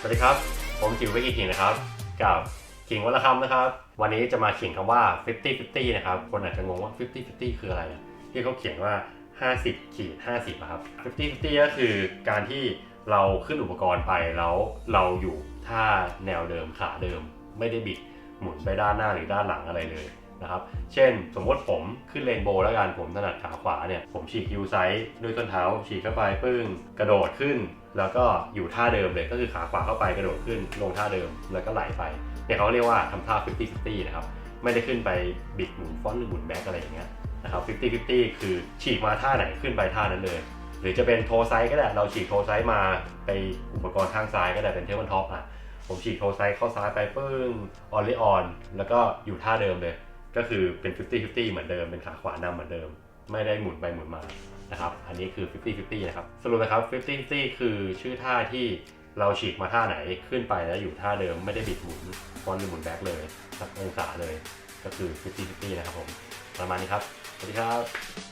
สวัสดีครับ ผมจิ๋ววิกิขิงนะครับ กับขิงวัลคำนะครับ วันนี้จะมาเขียนคำว่า 50 50 นะครับ คนอาจจะงงว่า 50 50 คืออะไร ที่เขาเขียนว่า 50ขีด50อะครับ 50 50 ก็คือการที่เราขึ้นอุปกรณ์ไปแล้วเราอยู่ท่าแนวเดิมขาเดิม ไม่ได้บิดหมุนไปด้านหน้าหรือด้านหลังอะไรเลย นะครับ เช่นสมมติผมขึ้นเลนโบว์แล้วกันผมถนัดขาขวาเนี่ย ผมฉีกยูไซส์ด้วยต้นเท้า ฉีกเข้าไปปึ้ง กระโดดขึ้น แล้วก็อยู่ท่าเดิมเลย ก็คือขาขวาเข้าไปกระโดดขึ้น ลงท่าเดิมแล้วก็ไหลไป เนี่ยเขาเรียกว่าทำท่า 50 50 นะครับ ไม่ได้ขึ้นไปบิดหมุนฟอนต์หรือหมุนแบ็กอะไรอย่างเงี้ยนะครับ 50 50 คือฉีกมาท่าไหนขึ้นไปท่านั้นเลยหรือจะเป็นโทไซส์ก็ได้ เราฉีกโทไซส์มาไปอุปกรณ์ข้างซ้ายก็ได้เป็นเทเบิลท็อปอะ ผมฉีกโทไซส์เข้าซ้ายไปปึ้งออนลิออน แล้วก็อยู่ท่าเดิมเลย ก็คือเป็น 50 50 เหมือนเดิม เป็นขาขวานำเหมือนเดิม ไม่ได้หมุนไปหมุนมานะครับ อันนี้คือ 50 50 นะครับ สรุปนะครับ 50 50 คือชื่อท่าที่เราฉีกมาท่าไหนขึ้นไปแล้วอยู่ท่าเดิมไม่ได้บิดหมุนฟอนต์หรือหมุนแบ็กเลยสักองศาเลย ก็คือ 50 50 นะครับผม ประมาณนี้ครับ สวัสดีครับ